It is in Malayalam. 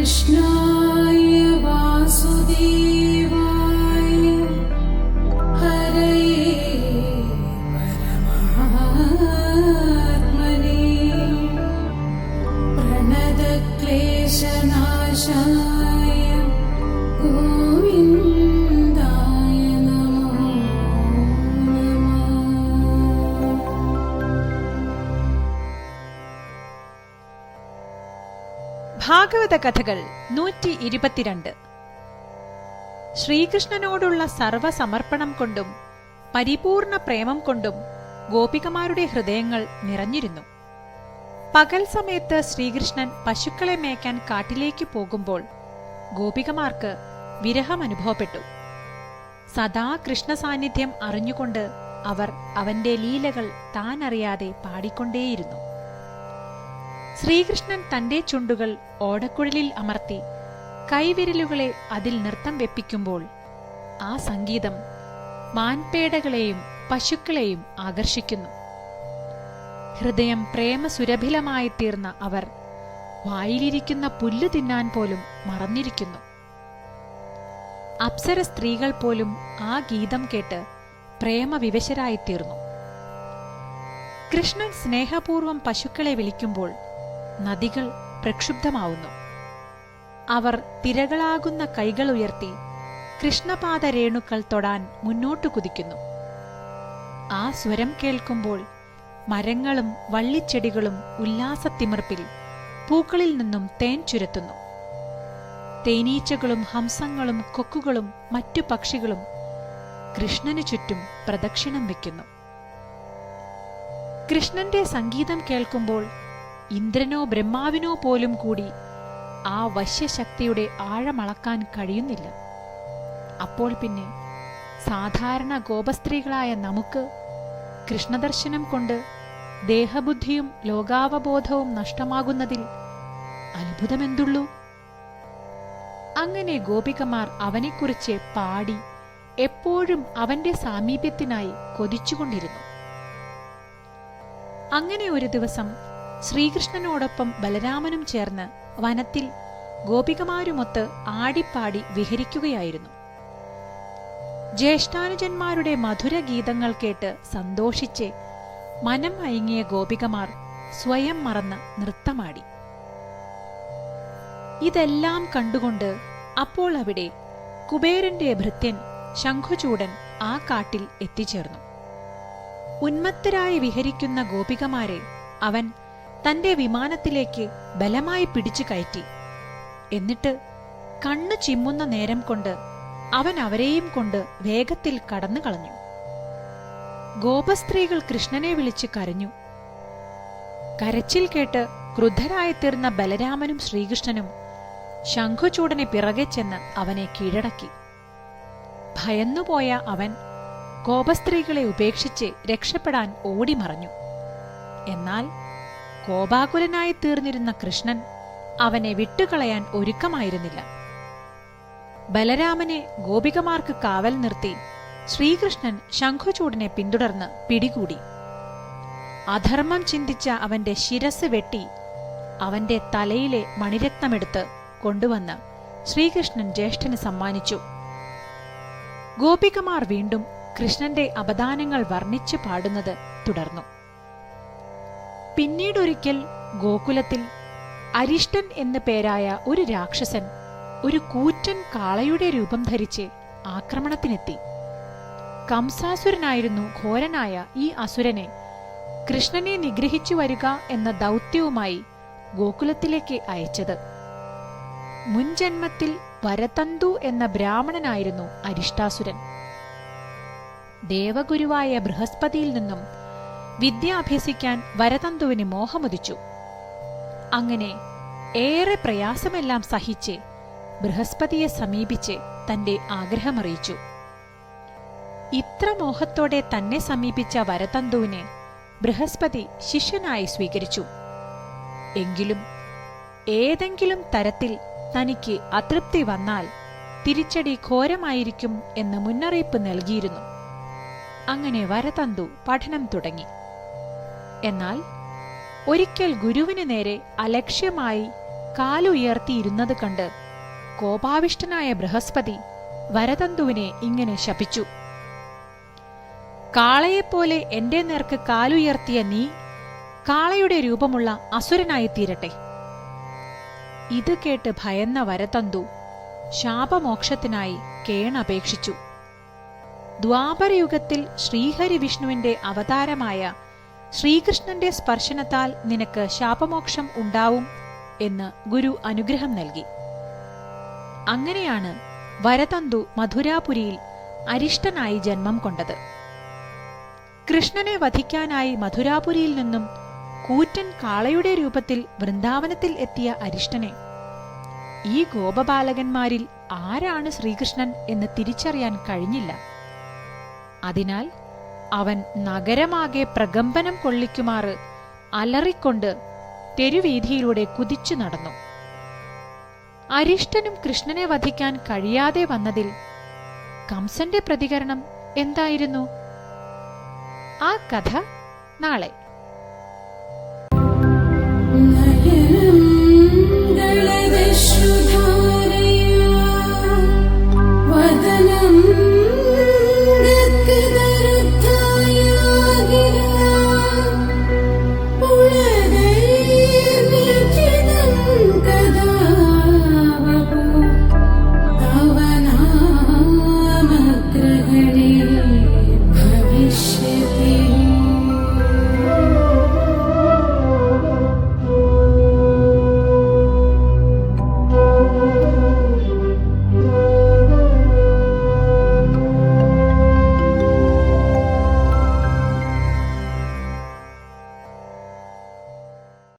कृष्णाय वासुदेव ഭാഗവത കഥകൾ നൂറ്റി ഇരുപത്തിരണ്ട് ശ്രീകൃഷ്ണനോടുള്ള സർവസമർപ്പണം കൊണ്ടും പരിപൂർണ പ്രേമം കൊണ്ടും ഗോപികമാരുടെ ഹൃദയങ്ങൾ നിറഞ്ഞിരുന്നു. പകൽ സമയത്ത് ശ്രീകൃഷ്ണൻ പശുക്കളെ മേക്കാൻ കാട്ടിലേക്ക് പോകുമ്പോൾ ഗോപികമാർക്ക് വിരഹം അനുഭവപ്പെട്ടു. സദാ കൃഷ്ണ സാന്നിധ്യം അറിഞ്ഞുകൊണ്ട് അവർ അവന്റെ ലീലകൾ താനറിയാതെ പാടിക്കൊണ്ടേയിരുന്നു. ശ്രീകൃഷ്ണൻ തന്റെ ചുണ്ടുകൾ ഓടക്കുഴലിൽ അമർത്തി കൈവിരലുകളെ അതിൽ നൃത്തം വെപ്പിക്കുമ്പോൾ ആ സംഗീതം മാൻപേടകളെയും പശുക്കളെയും ആകർഷിക്കുന്നു. ഹൃദയം പ്രേമസുരഭിലമായി തീർന്ന അവർ വായിലിരിക്കുന്ന പുല്ല് തിന്നാൻ പോലും മറന്നിരിക്കുന്നു. അപ്സര സ്ത്രീകൾ പോലും ആ ഗീതം കേട്ട് പ്രേമവിവശരായിത്തീർന്നു. കൃഷ്ണൻ സ്നേഹപൂർവം പശുക്കളെ വിളിക്കുമ്പോൾ നദികൾ പ്രക്ഷുബ്ധമാവുന്നു. അവർ തിരകളാകുന്ന കൈകൾ ഉയർത്തി കൃഷ്ണപാദ രേണുക്കൾ തൊടാൻ മുന്നോട്ടു കുതിക്കുന്നു. ആ സ്വരം കേൾക്കുമ്പോൾ മരങ്ങളും വള്ളിച്ചെടികളും ഉല്ലാസത്തിമിർപ്പിൽ പൂക്കളിൽ നിന്നും തേൻ ചുരത്തുന്നു. തേനീച്ചകളും ഹംസങ്ങളും കൊക്കുകളും മറ്റു പക്ഷികളും കൃഷ്ണനു ചുറ്റും പ്രദക്ഷിണം വയ്ക്കുന്നു. കൃഷ്ണന്റെ സംഗീതം കേൾക്കുമ്പോൾ ഇന്ദ്രനോ ബ്രഹ്മാവിനോ പോലും കൂടി ആ വശ്യശക്തിയുടെ ആഴമളക്കാൻ കഴിയുന്നില്ല. അപ്പോൾ പിന്നെ സാധാരണ ഗോപസ്ത്രീകളായ നമുക്ക് കൃഷ്ണദർശനം കൊണ്ട് ദേഹബുദ്ധിയും ലോകാവബോധവും നഷ്ടമാകുന്നതിൽ അത്ഭുതമെന്തുള്ളൂ? അങ്ങനെ ഗോപികമാർ അവനെക്കുറിച്ച് പാടി എപ്പോഴും അവന്റെ സാമീപ്യത്തിനായി കൊതിച്ചുകൊണ്ടിരുന്നു. അങ്ങനെ ഒരു ദിവസം ശ്രീകൃഷ്ണനോടൊപ്പം ബലരാമനും ചേർന്ന് വനത്തിൽ ഗോപികമാരുമൊത്ത് ആടിപ്പാടി വിഹരിക്കുകയായിരുന്നു. ജ്യേഷ്ഠാനുജന്മാരുടെ മധുര ഗീതങ്ങൾ കേട്ട് സന്തോഷിച്ച് മനം അയങ്ങിയ ഗോപികമാർ സ്വയം മറന്ന് നൃത്തമാടി. ഇതെല്ലാം കണ്ടുകൊണ്ട് അപ്പോൾ അവിടെ കുബേരന്റെ ഭൃത്യൻ ശംഖുചൂടൻ ആ കാട്ടിൽ എത്തിച്ചേർന്നു. ഉന്മത്തരായി വിഹരിക്കുന്ന ഗോപികമാരെ അവൻ തന്റെ വിമാനത്തിലേക്ക് ബലമായി പിടിച്ചു കയറ്റി. എന്നിട്ട് കണ്ണു ചിമ്മുന്ന നേരം കൊണ്ട് അവൻ അവരെയും കൊണ്ട് വേഗത്തിൽ കടന്നു കളഞ്ഞു. ഗോപസ്ത്രീകൾ കൃഷ്ണനെ വിളിച്ച് കരഞ്ഞു. കരച്ചിൽ കേട്ട് ക്രുദ്ധരായിത്തീർന്ന ബലരാമനും ശ്രീകൃഷ്ണനും ശംഖുചൂടനെ പിറകെ ചെന്ന് അവനെ കീഴടക്കി. ഭയന്നുപോയ അവൻ ഗോപസ്ത്രീകളെ ഉപേക്ഷിച്ച് രക്ഷപ്പെടാൻ ഓടിമറഞ്ഞു. എന്നാൽ കോപാകുലനായി തീർന്നിരുന്ന കൃഷ്ണൻ അവനെ വിട്ടുകളയാൻ ഒരുക്കമായിരുന്നില്ല. ബലരാമനെ ഗോപികമാർക്ക് കാവൽ നിർത്തി ശ്രീകൃഷ്ണൻ ശംഖുചൂടിനെ പിന്തുടർന്ന് പിടികൂടി. അധർമ്മം ചിന്തിച്ച അവന്റെ ശിരസ് വെട്ടി അവന്റെ തലയിലെ മണിരത്നമെടുത്ത് കൊണ്ടുവന്ന് ശ്രീകൃഷ്ണൻ ജ്യേഷ്ഠന് സമ്മാനിച്ചു. ഗോപികമാർ വീണ്ടും കൃഷ്ണന്റെ അപദാനങ്ങൾ വർണിച്ചു പാടുന്നത് തുടർന്നു. പിന്നീടൊരിക്കൽ ഗോകുലത്തിൽ അരിഷ്ടൻ എന്ന പേരായ ഒരു രാക്ഷസൻ ഒരു കൂറ്റൻ കാളയുടെ രൂപം ധരിച്ച് ആക്രമണത്തിനെത്തി. കംസാസുരനായിരുന്നു ഘോരനായ ഈ അസുരനെ. കൃഷ്ണനെ നിഗ്രഹിച്ചു വരിക എന്ന ദൗത്യവുമായി ഗോകുലത്തിലേക്ക് അയച്ചത്. മുൻജന്മത്തിൽ വരതന്തു എന്ന ബ്രാഹ്മണനായിരുന്നു അരിഷ്ടാസുരൻ. ദേവഗുരുവായ ബൃഹസ്പതിയിൽ നിന്നും വിദ്യ അഭ്യസിക്കാൻ വരതന്തുവിന് മോഹമുദിച്ചു. അങ്ങനെ ഏറെ പ്രയാസമെല്ലാം സഹിച്ച് ബൃഹസ്പതിയെ സമീപിച്ച് തന്റെ ആഗ്രഹമറിയിച്ചു. ഇത്ര മോഹത്തോടെ തന്നെ സമീപിച്ച വരതന്തുവിനെ ബൃഹസ്പതി ശിഷ്യനായി സ്വീകരിച്ചു. എങ്കിലും ഏതെങ്കിലും തരത്തിൽ തനിക്ക് അതൃപ്തി വന്നാൽ തിരിച്ചടി ഘോരമായിരിക്കും എന്ന് മുന്നറിയിപ്പ് നൽകിയിരുന്നു. അങ്ങനെ വരതന്തു പഠനം തുടങ്ങി. എന്നാൽ ഒരിക്കൽ ഗുരുവിന് നേരെ അലക്ഷ്യമായി കാലുയർത്തിയിരുന്നത് കണ്ട് കോപാവിഷ്ടനായ ബൃഹസ്പതി വരതന്തുവിനെ ഇങ്ങനെ ശപിച്ചു. കാളയെപ്പോലെ എന്റെ നേർക്ക് കാലുയർത്തിയ നീ കാളയുടെ രൂപമുള്ള അസുരനായിത്തീരട്ടെ ഇത് കേട്ട് ഭയന്ന വരതന്തു ശാപമോക്ഷത്തിനായി കേണപേക്ഷിച്ചു. ദ്വാപരയുഗത്തിൽ ശ്രീഹരി വിഷ്ണുവിന്റെ അവതാരമായ ശ്രീകൃഷ്ണന്റെ സ്പർശനത്താൽ നിനക്ക് ശാപമോക്ഷം ഉണ്ടാവും എന്ന് ഗുരു അനുഗ്രഹം നൽകി. അങ്ങനെയാണ് വരതന്തു മധുരാപുരിയിൽ അരിഷ്ടനായി ജന്മം കൊണ്ടത്. കൃഷ്ണനെ വധിക്കാനായി മധുരാപുരിയിൽ നിന്നും കൂറ്റൻ കാളയുടെ രൂപത്തിൽ വൃന്ദാവനത്തിൽ എത്തിയ അരിഷ്ടനെ ഈ ഗോപബാലകന്മാരിൽ ആരാണ് ശ്രീകൃഷ്ണൻ എന്ന് തിരിച്ചറിയാൻ കഴിഞ്ഞില്ല. അതിനാൽ അവൻ നഗരമാകെ പ്രകമ്പനം കൊള്ളിക്കുമാറ് അലറിക്കൊണ്ട് തെരുവീഥിയിലൂടെ കുതിച്ചു നടന്നു. അരിഷ്ടനും കൃഷ്ണനെ വധിക്കാൻ കഴിയാതെ വന്നതിൽ കംസന്റെ പ്രതികരണം എന്തായിരുന്നു? ആ കഥ നാളെ.